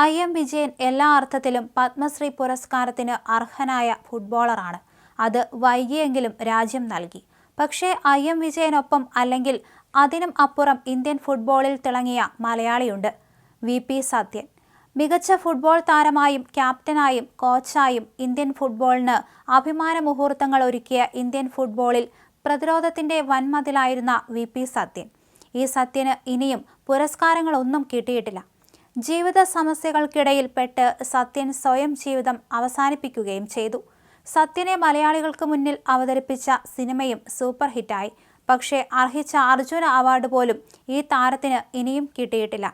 I M Vijayan എല്ലാ അർത്ഥത്തിലും പത്മശ്രീ പുരസ്കാരത്തിന് അർഹനായ ഫുട്ബോളറാണ്. അത് വൈകിയെങ്കിലും രാജ്യം നൽകി. പക്ഷേ ഐ എം വിജയനൊപ്പം അല്ലെങ്കിൽ അതിനും അപ്പുറം ഇന്ത്യൻ ഫുട്ബോളിൽ തിളങ്ങിയ മലയാളിയുണ്ട്. വി. പി. സത്യൻ. മികച്ച ഫുട്ബോൾ താരമായും ക്യാപ്റ്റനായും കോച്ചായും ഇന്ത്യൻ ഫുട്ബോളിന് അഭിമാന മുഹൂർത്തങ്ങൾ ഒരുക്കിയ ഇന്ത്യൻ ഫുട്ബോളിൽ പ്രതിരോധത്തിന്റെ വൻമതിലായിരുന്ന വി. പി. സത്യൻ. ഈ സത്യന് ഇനിയും പുരസ്കാരങ്ങളൊന്നും കിട്ടിയിട്ടില്ല. ജീവിത സമസ്യകൾക്കിടയിൽപ്പെട്ട് സത്യൻ സ്വയം ജീവിതം അവസാനിപ്പിക്കുകയും ചെയ്തു. സത്യനെ മലയാളികൾക്ക് മുന്നിൽ അവതരിപ്പിച്ച സിനിമയും സൂപ്പർ ഹിറ്റായി. പക്ഷേ അർഹിച്ച അർജുന അവാർഡ് പോലും ഈ താരത്തിന് ഇനിയും കിട്ടിയിട്ടില്ല.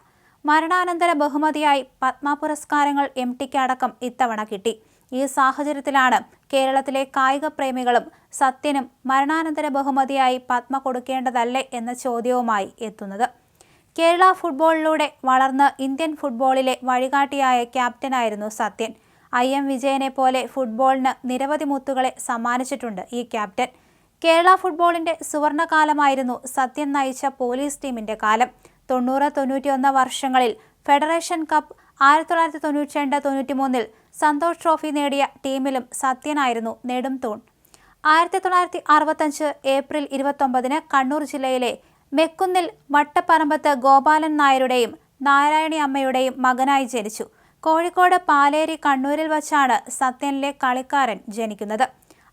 മരണാനന്തര ബഹുമതിയായി പത്മ പുരസ്കാരങ്ങൾ എം ടിക്ക് അടക്കം ഇത്തവണ കിട്ടി. ഈ സാഹചര്യത്തിലാണ് കേരളത്തിലെ കായിക പ്രേമികളും സത്യനും മരണാനന്തര ബഹുമതിയായി പത്മ കൊടുക്കേണ്ടതല്ലേ എന്ന ചോദ്യവുമായി എത്തുന്നത്. കേരള ഫുട്ബോളിലൂടെ വളർന്ന് ഇന്ത്യൻ ഫുട്ബോളിലെ വഴികാട്ടിയായ ക്യാപ്റ്റനായിരുന്നു സത്യൻ. ഐ എം വിജയനെ പോലെ ഫുട്ബോളിന് നിരവധി മുത്തുകളെ സമ്മാനിച്ചിട്ടുണ്ട് ഈ ക്യാപ്റ്റൻ. കേരള ഫുട്ബോളിന്റെ സുവർണകാലമായിരുന്നു സത്യൻ നയിച്ച പോലീസ് ടീമിന്റെ കാലം. തൊണ്ണൂറ് തൊണ്ണൂറ്റിയൊന്ന് വർഷങ്ങളിൽ ഫെഡറേഷൻ കപ്പ് ആയിരത്തി തൊള്ളായിരത്തി തൊണ്ണൂറ്റി രണ്ട് തൊണ്ണൂറ്റി മൂന്നിൽ സന്തോഷ് ട്രോഫി നേടിയ ടീമിലും സത്യനായിരുന്നു നെടും തൂൺ. ആയിരത്തി തൊള്ളായിരത്തി അറുപത്തഞ്ച് ഏപ്രിൽ ഇരുപത്തൊമ്പതിന് കണ്ണൂർ ജില്ലയിലെ മെക്കുന്നിൽ വട്ടപ്പറമ്പത്ത് ഗോപാലൻ നായരുടെയും നാരായണി അമ്മയുടെയും മകനായി ജനിച്ചു. കോഴിക്കോട് പാലേരി കണ്ണൂരിൽ വച്ചാണ് സത്യനിലെ കളിക്കാരൻ ജനിക്കുന്നത്.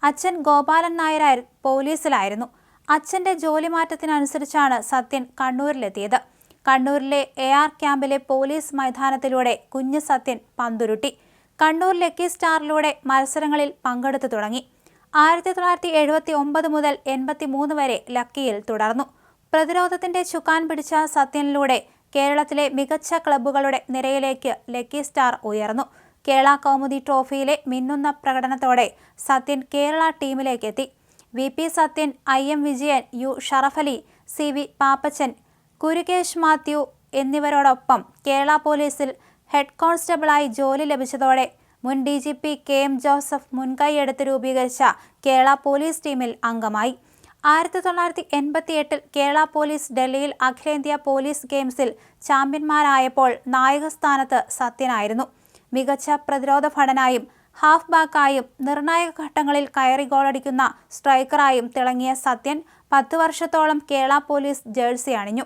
അച്ഛൻ ഗോപാലൻ നായരായ പോലീസിലായിരുന്നു. അച്ഛന്റെ ജോലി മാറ്റത്തിനനുസരിച്ചാണ് സത്യൻ കണ്ണൂരിലെത്തിയത്. കണ്ണൂരിലെ എ ആർ ക്യാമ്പിലെ പോലീസ് മൈതാനത്തിലൂടെ കുഞ്ഞു സത്യൻ പന്തുരുട്ടി. കണ്ണൂർ ലക്കി സ്റ്റാറിലൂടെ മത്സരങ്ങളിൽ പങ്കെടുത്തു തുടങ്ങി. ആയിരത്തി തൊള്ളായിരത്തി എഴുപത്തി ഒമ്പത് മുതൽ എൺപത്തി മൂന്ന് വരെ ലക്കിയിൽ തുടർന്നു. പ്രതിരോധത്തിന്റെ ചുക്കാൻ പിടിച്ച സത്യനിലൂടെ കേരളത്തിലെ മികച്ച ക്ലബ്ബുകളുടെ നിരയിലേക്ക് ലക്കി സ്റ്റാർ ഉയർന്നു. കേരള കൗമുദി ട്രോഫിയിലെ മിന്നുന്ന പ്രകടനത്തോടെ Sathyan Kerala ടീമിലേക്കെത്തി V P Sathyan I M Vijayan U Sharafali C V Pappachan Kurukesh Mathew എന്നിവരോടൊപ്പം കേരള പോലീസിൽ ഹെഡ് കോൺസ്റ്റബിളായി ജോലി ലഭിച്ചതോടെ മുൻ D G P K M Joseph മുൻകൈയെടുത്ത് രൂപീകരിച്ച കേരള പോലീസ് ടീമിൽ അംഗമായി. ആയിരത്തി തൊള്ളായിരത്തി എൺപത്തി എട്ടിൽ കേരള പോലീസ് ഡൽഹിയിൽ അഖിലേന്ത്യാ പോലീസ് ഗെയിംസിൽ ചാമ്പ്യന്മാരായപ്പോൾ നായകസ്ഥാനത്ത് സത്യനായിരുന്നു. മികച്ച പ്രതിരോധ ഭടനായും ഹാഫ് ബാക്കായും നിർണായക ഘട്ടങ്ങളിൽ കയറി ഗോളടിക്കുന്ന സ്ട്രൈക്കറായും തിളങ്ങിയ സത്യൻ പത്ത് വർഷത്തോളം കേരള പോലീസ് ജേഴ്സി അണിഞ്ഞു.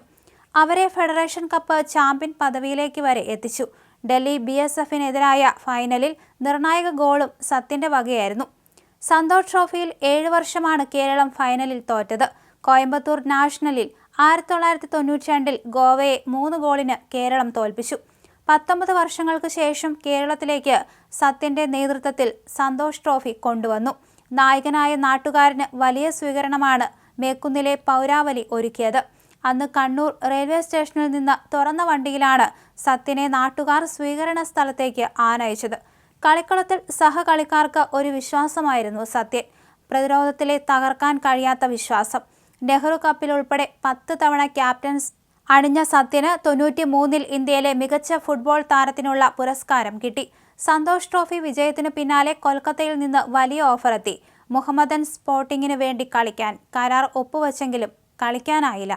അവരെ ഫെഡറേഷൻ കപ്പ് ചാമ്പ്യൻ പദവിയിലേക്ക് വരെ എത്തിച്ചു. ഡൽഹി ബി എസ് എഫിനെതിരായ ഫൈനലിൽ നിർണായക ഗോളും സത്യന്റെ വകയായിരുന്നു. സന്തോഷ് ട്രോഫിയിൽ ഏഴ് വർഷമാണ് കേരളം ഫൈനലിൽ തോറ്റത്. കോയമ്പത്തൂർ നാഷണലിൽ ആയിരത്തി തൊള്ളായിരത്തി തൊണ്ണൂറ്റി രണ്ടിൽ ഗോവയെ മൂന്ന് ഗോളിന് കേരളം തോൽപ്പിച്ചു. പത്തൊമ്പത് വർഷങ്ങൾക്ക് ശേഷം കേരളത്തിലേക്ക് സത്യന്റെ നേതൃത്വത്തിൽ സന്തോഷ് ട്രോഫി കൊണ്ടുവന്നു. നായകനായ നാട്ടുകാരന് വലിയ സ്വീകരണമാണ് മേക്കുന്നിലെ പൗരാവലി ഒരുക്കിയത്. അന്ന് കണ്ണൂർ റെയിൽവേ സ്റ്റേഷനിൽ നിന്ന് തുറന്ന വണ്ടിയിലാണ് സത്യനെ നാട്ടുകാർ സ്വീകരണ സ്ഥലത്തേക്ക് ആനയിച്ചത്. കളിക്കളത്തിൽ സഹകളിക്കാർക്ക് ഒരു വിശ്വാസമായിരുന്നു സത്യൻ. പ്രതിരോധത്തിലെ തകർക്കാൻ കഴിയാത്ത വിശ്വാസം. നെഹ്റു കപ്പിൽ ഉൾപ്പെടെ പത്ത് തവണ ക്യാപ്റ്റൻസ് അണിഞ്ഞ സത്യന് തൊണ്ണൂറ്റി മൂന്നിൽ ഇന്ത്യയിലെ മികച്ച ഫുട്ബോൾ താരത്തിനുള്ള പുരസ്കാരം കിട്ടി. സന്തോഷ് ട്രോഫി വിജയത്തിനു പിന്നാലെ കൊൽക്കത്തയിൽ നിന്ന് വലിയ ഓഫറെത്തി മുഹമ്മദൻ സ്പോർട്ടിങ്ങിന് വേണ്ടി കളിക്കാൻ കരാർ ഒപ്പുവച്ചെങ്കിലും കളിക്കാനായില്ല.